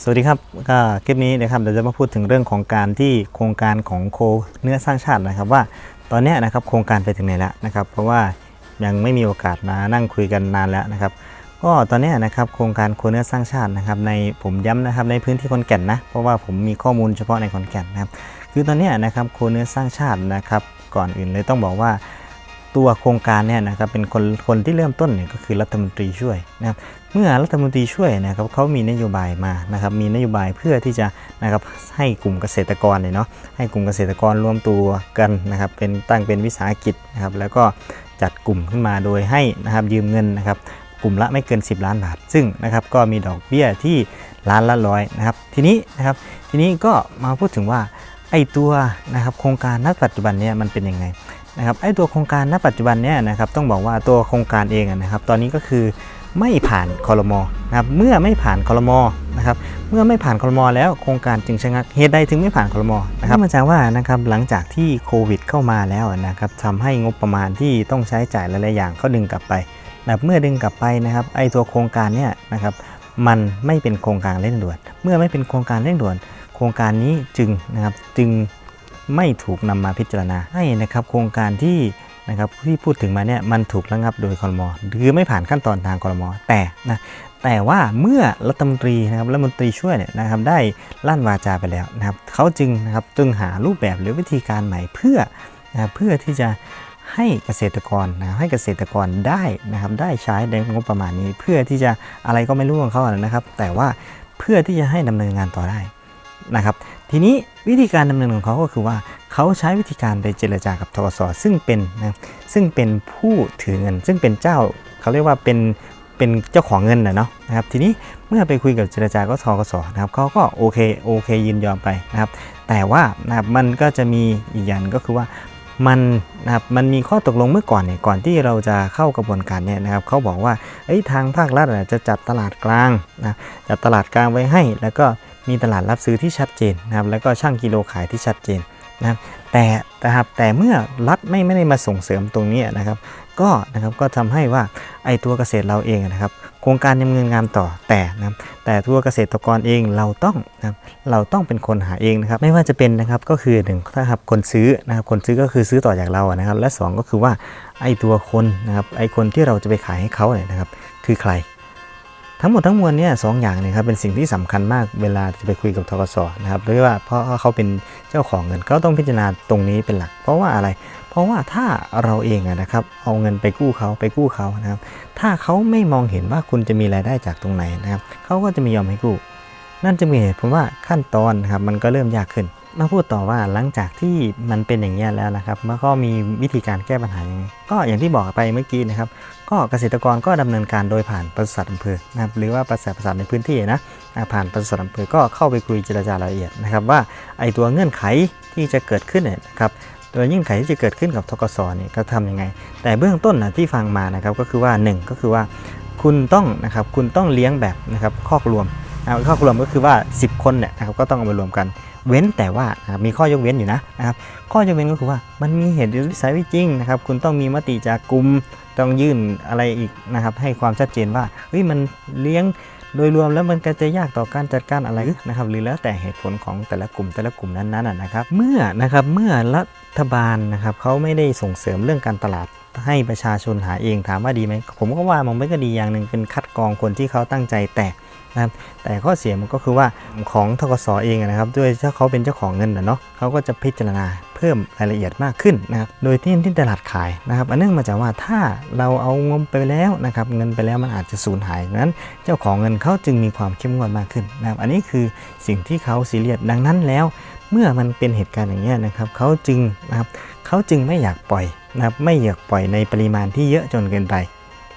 สวัสดีครับก็คลิปนี้นะครับเดี๋ยวจะมาพูดถึงเรื่องของการที่โครงการของโคเนื้อสร้างชาตินะครับ ว่าตอนนี้นะครับโครงการไปถึงไหนแล้วนะครับ เพราะว่ายังไม่มีโอกาสมานั่งคุยกันนานแล้วนะครับ ก็ตอนนี้นะครับโครงการโคเนื้อสร้างชาตินะครับ ในผมย้ำนะครับในพื้นที่ขอนแก่นนะเพราะว่าผมมีข้อมูลเฉพาะในขอนแก่นนะครับ คือตอนนี้นะครับโคเนื้อสร้างชาตินะครับ ก่อนอื่นเลยต้องบอกว่า ตัวโครงการเนี่ยนะครับเป็นคนคนที่เริ่มต้นเนี่ยก็คือรัฐมนตรีช่วยนะครับเมื่อรัฐมนตรีช่วยนะครับเขามีนโยบายมานะครับมีนโยบายเพื่อที่จะนะครับให้กลุ่มเกษตรกรเนี่ยเนาะให้กลุ่มเกษตรกรรวมตัวกันนะครับเป็นตั้งเป็นวิสาหกิจนะครับแล้วก็จัดกลุ่มขึ้นมาโดยให้นะครับยืมเงินนะครับกลุ่มละไม่เกิน 10 ล้านบาท ซึ่งนะครับก็มีดอกเบี้ยที่ล้านละร้อยนะครับทีนี้นะครับทีนี้ก็มาพูดถึงว่าไอ้ตัวนะครับโครงการณปัจจุบันเนี่ยมันเป็นยังไง นะครับไอ้ตัวโครงการณปัจจุบันเนี่ยนะครับต้องบอกว่าตัวโครงการเองนะครับ ตอนนี้ก็คือไม่ผ่านคอรมอนะครับเมื่อไม่ผ่านคอรมอนะครับเมื่อไม่ผ่านคอรมอแล้วโครงการจึงชะงักเหตุใดถึงไม่ผ่านคอรมอนะครับมาจากว่านะครับหลังจากที่โควิดเข้ามาแล้วนะครับทำให้งบประมาณที่ต้องใช้จ่ายหลายๆอย่างเขาดึงกลับไปนะเมื่อดึงกลับไปนะครับไอ้ตัวโครงการเนี่ยนะครับมันไม่เป็นโครงการเร่งด่วน เมื่อไม่เป็นโครงการเร่งด่วน โครงการนี้จึงนะครับจึง ไม่ถูกนำมาพิจารณาให้นะครับโครงการที่นะครับที่พูดถึงมาเนี่ยมันถูกระงับโดยคอรมอคือไม่ผ่านขั้นตอนทางคอรมอแต่นะแต่ว่าเมื่อรัฐมนตรีนะครับรัฐมนตรีช่วยเนี่ยนะครับได้ลั่นวาจาไปแล้วนะครับเขาจึงนะครับจึงหารูปแบบหรือวิธีการใหม่เพื่อนะเพื่อที่จะให้เกษตรกรนะรให้เกษตรกรได้นะครับได้ใช้ในงบประมาณนี้ เพื่อที่จะอะไรก็ไม่รู้ของเขาอะนะครับ แต่ว่าเพื่อที่จะให้ดำเนินงานต่อได้นะครับ ทีนี้ วิธีการดำเนินของเขาก็คือว่าเขาใช้วิธีการไปเจรจากับทกสซึ่งเป็นนะซึ่งเป็นผู้ถือเงิน ซึ่งเป็นเจ้าเขาเรียกว่าเป็นเป็นเจ้าของเงินนะเนาะนะครับทีนี้เมื่อไปคุยกับเจรจาก็ทกสนะครับเขาก็โอเคโอเคยินยอมไปนะครับ แต่ว่านะครับมันก็จะมีอีกอย่างก็คือว่ามันนะครับมันมีข้อตกลงเมื่อก่อนเนี่ยก่อนที่เราจะเข้ากระบวนการเนี่ยนะครับเขาบอกว่าเอ้ทางภาครัฐจะจัดตลาดกลางนะจัดตลาดกลางไว้ให้แล้วก็ มีตลาดรับซื้อที่ชัดเจนนะครับแล้วก็ช่างกิโลขายที่ชัดเจนนะครับแต่นะครับแต่เมื่อรัฐไม่ไม่ได้มาส่งเสริมตรงนี้นะครับ ก็นะครับก็ทำให้ว่าไอ้ตัวเกษตรเราเองนะครับ โครงการดำเนินงานต่อแต่นะแต่ตัวเกษตรกรเองเราต้องนะเราต้องเป็นคนหาเองนะครับ ไม่ว่าจะเป็นนะครับก็คือหนึ่งถ้าครับคนซื้อนะครับคนซื้อก็คือซื้อต่อจากเราอะนะครับ และสองก็คือว่าไอ้ตัวคนนะครับไอ้คนที่เราจะไปขายให้เขาเนี่ยนะครับ คือใคร ทั้งหมดทั้งมวลเนี่ยสองอย่างเนี่ยครับเป็นสิ่งที่สำคัญมากเวลาจะไปคุยกับทกสนะครับหรือว่าเพราะเขาเป็นเจ้าของเงินเขาต้องพิจารณาตรงนี้เป็นหลัก เพราะว่าอะไร เพราะว่าถ้าเราเองนะครับเอาเงินไปกู้เขาไปกู้เขานะครับ ถ้าเขาไม่มองเห็นว่าคุณจะมีรายได้จากตรงไหนนะครับเขาก็จะไม่ยอมให้กู้ นั่นจะมีเหตุผลว่าขั้นตอนนะครับมันก็เริ่มยากขึ้น มาพูดต่อว่าหลังจากที่มันเป็นอย่างนี้แล้วนะครับมันก็มีวิธีการแก้ปัญหาอยังไงก็อย่างที่บอกไปเมื่อกี้นะครับ ก็เกษตรกรก็ดำเนินการโดยผ่านปศุสัตว์อำเภอนะครับหรือว่าปศุสัตว์ประสาทในพื้นที่นะผ่านปศุสัตว์อำเภอก็เข้าไปคุยเจรจารายละเอียดนะครับ ว่าไอตัวเงื่อนไขที่จะเกิดขึ้นเนี่ยนะครับตัวเงื่อนไขที่จะเกิดขึ้นกับทกสเนี่ยก็ทำยังไง แต่เบื้องต้นนะที่ฟังมานะครับก็คือว่าหนึ่งก็คือว่าคุณต้องนะครับคุณต้องเลี้ยงแบบนะครับคอกรวมนะครับคอกรวมก็คือว่า 10 คนเนี่ยนะครับก็ต้องเอามารวมกัน เว้นแต่ว่ามีข้อยกเว้นอยู่นะนะครับข้อยกเว้นก็คือว่ามันมีเหตุวิสัยจริงนะครับคุณต้องมีมติจากกลุ่มต้องยื่นอะไรอีกนะครับให้ความชัดเจนว่าเฮ้ยมันเลี้ยงโดยรวมแล้วมันก็จะยากต่อการจัดการอะไรนะครับหรือแล้วแต่เหตุผลของแต่ละกลุ่มแต่ละกลุ่มนั้นๆนะนะครับ เมื่อนะครับเมื่อรัฐบาลนะครับเขาไม่ได้ส่งเสริมเรื่องการตลาดให้ประชาชนหาเองถามว่าดีไหมผมก็ว่ามันไม่ก็ดีอย่างหนึ่งเป็นคัดกรองคนที่เขาตั้งใจแต่ นะครับแต่ข้อเสียมันก็คือว่าของทกสเองนะครับด้วยถ้าเขาเป็นเจ้าของเงินนะเนาะเขาก็จะพิจารณาเพิ่มรายละเอียดมากขึ้นนะครับโดยที่ที่ตลาดขายนะครับอันเนื่องมาจากว่าถ้าเราเอาเงินไปแล้วนะครับเงินไปแล้วมันอาจจะสูญหายดังนั้น เจ้าของเงินเขาจึงมีความเข้มงวดมากขึ้นนะครับอันนี้คือสิ่งที่เขาซีเรียสดังนั้นแล้ว เมื่อมันเป็นเหตุการณ์อย่างนี้ยนะครับเขาจึงนะครับเขาจึงไม่อยากปล่อยนะครับไม่อยากปล่อยในปริมาณที่เยอะจนเกินไป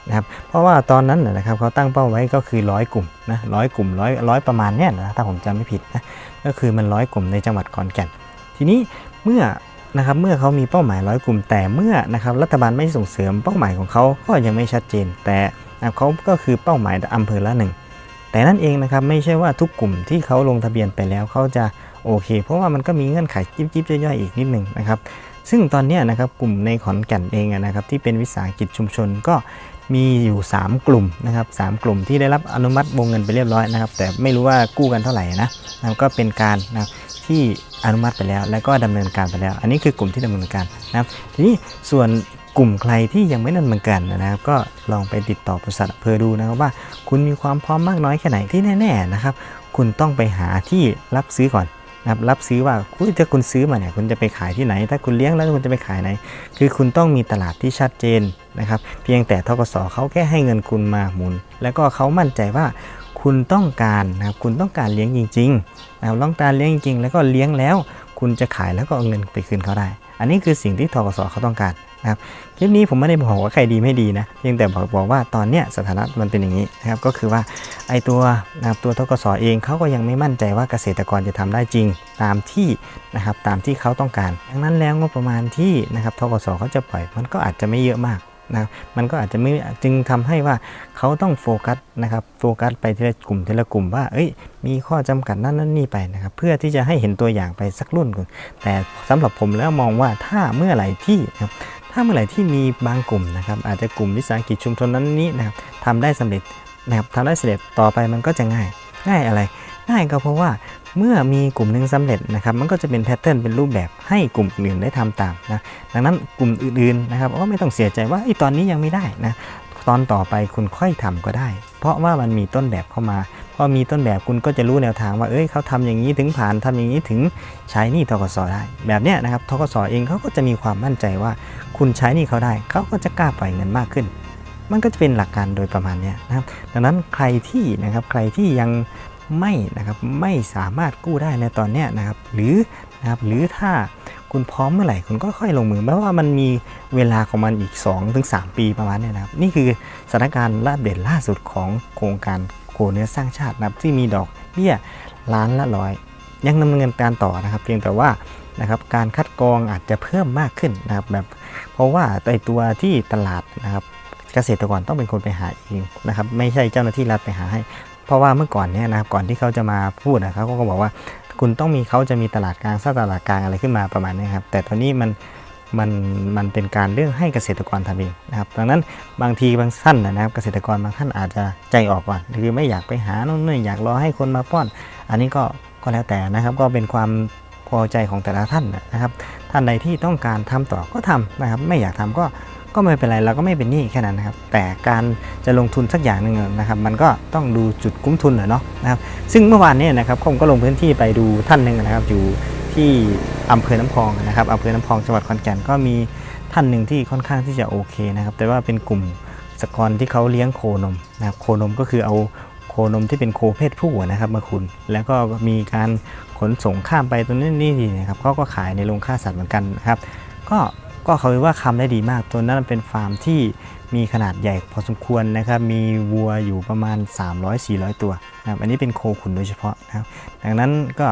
นะครับเพราะว่าตอนนั้นนะครับเขาตั้งเป้าไว้ก็คือร้อยกลุ่มนะร้อยกลุ่มร้อยร้อยประมาณเนี้ยนะถ้าผมจำไม่ผิดนะก็คือมันร้อยกลุ่มในจังหวัดขอนแก่น ทีนี้เมื่อนะครับเมื่อเขามีเป้าหมายร้อยกลุ่ม แต่เมื่อนะครับรัฐบาลไม่ส่งเสริมเป้าหมายของเขาก็ยังไม่ชัดเจน แต่เขาก็คือเป้าหมายอำเภอละหนึ่งแต่นั่นเองนะครับไม่ใช่ว่าทุกกลุ่มที่เขาลงทะเบียนไปแล้วเขาจะโอเค เพราะว่ามันก็มีเงื่อนไขจิ๊บจิ๊บๆย่อยๆอีกนิดหนึ่งนะครับซึ่งตอนนี้นะครับกลุ่มในขอนแก่นเองนะครับที่เป็นวิสาหกิจชุมชนก็ มีอยู่ 3 กลุ่มนะครับสามกลุ่มที่ได้รับอนุมัติวงเงินไปเรียบร้อยนะครับ แต่ไม่รู้ว่ากู้กันเท่าไหร่นะนะก็เป็นการนะที่อนุมัติไปแล้ว แล้วก็ดำเนินการไปแล้ว อันนี้คือกลุ่มที่ดำเนินการนะครับทีนี้ส่วนกลุ่มใครที่ยังไม่ดำเนินการนะครับ ก็ลองไปติดต่อบริษัทอำเพอดูนะครับว่า คุณมีความพร้อมมากน้อยแค่ไหนที่แน่ ๆนะครับ คุณต้องไปหาที่รับซื้อก่อน นะครับรับซื้อว่าคุณถ้าคุณซื้อมาเนี่ยคุณจะไปขายที่ไหน ถ้าคุณเลี้ยงแล้วคุณจะไปขายไหน คือคุณต้องมีตลาดที่ชัดเจนนะครับ เพียงแต่ทกสเขาแค่ให้เงินคุณมาหมุน แล้วก็เขามั่นใจว่าคุณต้องการนะครับคุณต้องการเลี้ยงจริงๆนะครับต้องการเลี้ยงจริงๆ แล้วก็เลี้ยงแล้ว คุณจะขายแล้วก็เอาเงินไปคืนเขาได้ อันนี้คือสิ่งที่ทกสเขาต้องการ นะครับคลิปนี้ผมไม่ได้บอกว่าใครดีไม่ดีนะเพียงแต่บอกบอกว่าตอนเนี้ยสถานะมันเป็นอย่างนี้นะครับก็คือว่าไอตัวนะครับตัวทกสเองเขาก็ยังไม่มั่นใจว่าเกษตรกรจะทำได้จริงตามที่นะครับตามที่เขาต้องการ ดังนั้นแล้วงบประมาณที่นะครับทกสเขาจะปล่อยมันก็อาจจะไม่เยอะมากนะมันก็อาจจะไม่จึงทำให้ว่าเขาต้องโฟกัสนะครับโฟกัสไปทีละกลุ่มทีละกลุ่มว่าเอ้ยมีข้อจำกัดนั่นนั่นนี่ไปนะครับเพื่อที่จะให้เห็นตัวอย่างไปสักรุ่นก่อนแต่สำหรับผมแล้วมองว่าถ้าเมื่อไหร่ที่นะครับ ถ้าเมื่อไหร่ที่มีบางกลุ่มนะครับอาจจะกลุ่มวิสาหกิจชุมชนนั้นนี้นะครับทำได้สำเร็จนะครับทำได้สำเร็จต่อไปมันก็จะง่าย ง่ายอะไร ง่ายก็เพราะว่าเมื่อมีกลุ่มหนึ่งสำเร็จนะครับมันก็จะเป็นแพทเทิร์นเป็นรูปแบบให้กลุ่มอื่นได้ทำตามนะดังนั้นกลุ่มอื่นๆนะครับก็ไม่ต้องเสียใจว่าไอ้ตอนนี้ยังไม่ได้นะตอนต่อไปคุณค่อยทำก็ได้ เพราะว่ามันมีต้นแบบเข้ามา พอมีต้นแบบคุณก็จะรู้แนวทางว่าเอ้ยเขาทำอย่างนี้ถึงผ่านทำอย่างนี้ถึงใช้นี่ทกสได้ แบบเนี้ยนะครับทกสเองเขาก็จะมีความมั่นใจว่า คุณใช้นี่เขาได้เขาก็จะกล้าปล่อยเงินมากขึ้น มันก็จะเป็นหลักการโดยประมาณเนี้ยนะครับ ดังนั้นใครที่นะครับใครที่ยังไม่นะครับไม่สามารถกู้ได้ในตอนเนี้ยนะครับหรือนะครับหรือถ้าคุณพร้อมเมื่อไหร่คุณก็ค่อยลงมือแม้ว่ามันมีเวลาของมันอีก 2-3 ปีประมาณเนี้ยนะครับ นี่คือสถานการณ์ล่าเด่นล่าสุดของโครงการ โคเนื้อสร้างชาตินะครับที่มีดอกเบี้ยล้านละร้อย ยังดำเนินการต่อนะครับ เพียงแต่ว่านะครับการคัดกรองอาจจะเพิ่มมากขึ้นนะครับแบบเพราะว่าไอตัวที่ตลาดนะครับเกษตรกรต้องเป็นคนไปหาเองนะครับไม่ใช่เจ้าหน้าที่รัฐไปหาให้ เพราะว่าเมื่อก่อนเนี่ยนะครับก่อนที่เขาจะมาพูดนะครับเขาก็บอกว่าคุณต้องมีเขาจะมีตลาดกลางสร้างตลาดกลางอะไรขึ้นมาประมาณนี้ครับแต่ตอนนี้มัน มันมันเป็นการเรื่องให้เกษตรกรทำเองนะครับดังนั้นบางทีบางท่านนะครับเกษตรกรบางท่านอาจจะใจออกก่อนคือไม่อยากไปหาโน่นนี่อยากรอให้คนมาป้อน อันนี้ก็ก็แล้วแต่นะครับ ก็เป็นความพอใจของแต่ละท่านนะครับ ท่านใดที่ต้องการทำต่อก็ทำนะครับ ไม่อยากทำก็ก็ไม่เป็นไรเราก็ไม่เป็นหนี้แค่นั้นนะครับ แต่การจะลงทุนสักอย่างหนึ่งนะครับ มันก็ต้องดูจุดคุ้มทุนหน่อเนาะนะครับ ซึ่งเมื่อวานนี้นะครับผมก็ลงพื้นที่ไปดูท่านหนึ่งนะครับอยู่ ที่อำเภอน้ำพองนะครับอำเภอน้ำพองจังหวัดขอนแก่นก็มีท่านหนึ่งที่ค่อนข้างที่จะโอเคนะครับ แต่ว่าเป็นกลุ่มสกรที่เขาเลี้ยงโคนมนะครับโคนมก็คือเอาโคนมที่เป็นโคเพศผู้นะครับมาคุณ แล้วก็มีการขนส่งข้ามไปตรงนี้นี่นะครับเขาก็ขายในโรงฆ่าสัตว์เหมือนกันนะครับก็ก็เขาเรียกว่าคำได้ดีมาก ตัวนั้นเป็นฟาร์มที่มีขนาดใหญ่พอสมควรนะครับ มีวัวอยู่ประมาณ 300-400 ตัวนะครับ อันนี้เป็นโคขุนโดยเฉพาะนะครับ ดังนั้นก็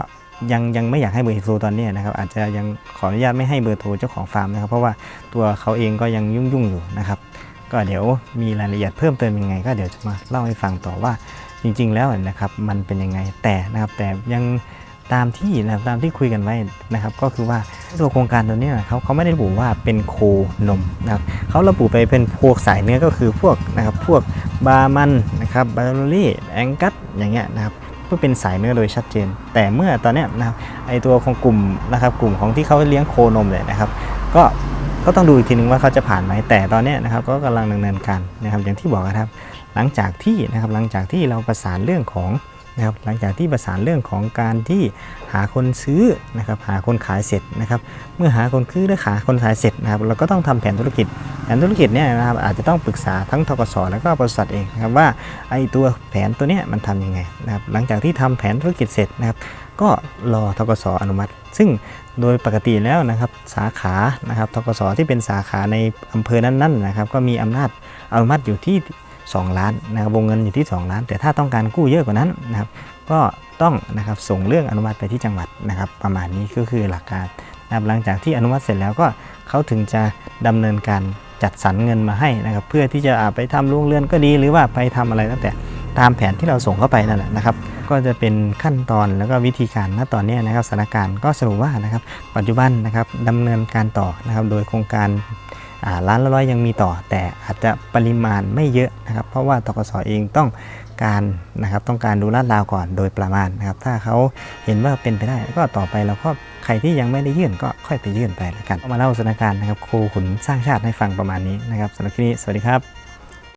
ยังยังไม่อยากให้เบอร์โทรตอนนี้นะครับอาจจะยังขออนุญาตไม่ให้เบอร์โทรเจ้าของฟาร์มนะครับ เพราะว่าตัวเขาเองก็ยังยุ่งยุ่งอยู่นะครับ ก็เดี๋ยวมีรายละเอียดเพิ่มเติมยังไง ก็เดี๋ยวจะมาเล่าให้ฟังต่อว่าจริง ๆ แล้วนะครับมันเป็นยังไงแต่นะครับแต่ยังตามที่นะตามที่คุยกันไว้นะครับ ก็คือว่าตัวโครงการตัวนี้ยเขาเขาไม่ได้ระบุว่าเป็นโคนมนะครับเขาระบุไปเป็นพวกสายเนื้อก็คือพวกนะครับพวกบามันนะครับบาร์ลี่แองกัสอย่างเงี้ยนะครับ เพื่อเป็นสายเนื้อโดยชัดเจน แต่เมื่อตอนนี้นะครับไอตัวของกลุ่มนะครับกลุ่มของที่เขาเลี้ยงโคนมเลยนะครับ ก็ก็ต้องดูอีกทีนึงว่าเขาจะผ่านไหมแต่ตอนนี้นะครับก็กำลังดำเนินการนะครับอย่างที่บอกนะครับ หลังจากที่นะครับหลังจากที่เราประสานเรื่องของ นะครับหลังจากที่ประสานเรื่องของการที่หาคนซื้อนะครับหาคนขายเสร็จนะครับเมื่อหาคนซื้อและหาคนขายเสร็จนะครับเราก็ต้องทำแผนธุรกิจแผนธุรกิจเนี่ยนะครับอาจจะต้องปรึกษาทั้งทกสแล้วก็บริษัทเองนะครับว่าไอ้ตัวแผนตัวเนี้ยมันทำยังไงนะครับหลังจากที่ทำแผนธุรกิจเสร็จนะครับก็รอทกสอนุมัติ ซึ่งโดยปกติแล้วนะครับสาขานะครับทกสที่เป็นสาขาในอำเภอนั้นๆนะครับก็มีอำนาจอนุมัติอยู่ที่ 2 ล้านนะครับวงเงินอยู่ที่ 2 ล้าน แต่ถ้าต้องการกู้เยอะกว่านั้นนะครับก็ต้องนะครับส่งเรื่องอนุมัติไปที่จังหวัดนะครับ ประมาณนี้ก็คือหลักการนะครับหลังจากที่อนุมัติเสร็จแล้วก็เขาถึงจะดำเนินการจัดสรรเงินมาให้นะครับ เพื่อที่จะไปทำโรงเรือนก็ดีหรือว่าไปทำอะไรตั้งแต่ตามแผนที่เราส่งเข้าไปนั่นแหละนะครับ ก็จะเป็นขั้นตอนแล้วก็วิธีการณตอนนี้นะครับสถานการณ์ก็สรุปว่านะครับ ปัจจุบันนะครับดำเนินการต่อนะครับ โดยโครงการ ล้านละร้อยยังมีต่อ แต่อาจจะปริมาณไม่เยอะนะครับ เพราะว่าตกสเองต้องการนะครับต้องการดูลาดราวก่อนโดยประมาณนะครับ ถ้าเขาเห็นว่าเป็นไปได้ก็ต่อไปเราก็ใครที่ยังไม่ได้ยื่นก็ค่อยไปยื่นไปแล้วกันมาเล่าสถานการณ์นะครับครูขุนสร้างชาติให้ฟังประมาณนี้นะครับสำหรับคลิปนี้สวัสดีครับ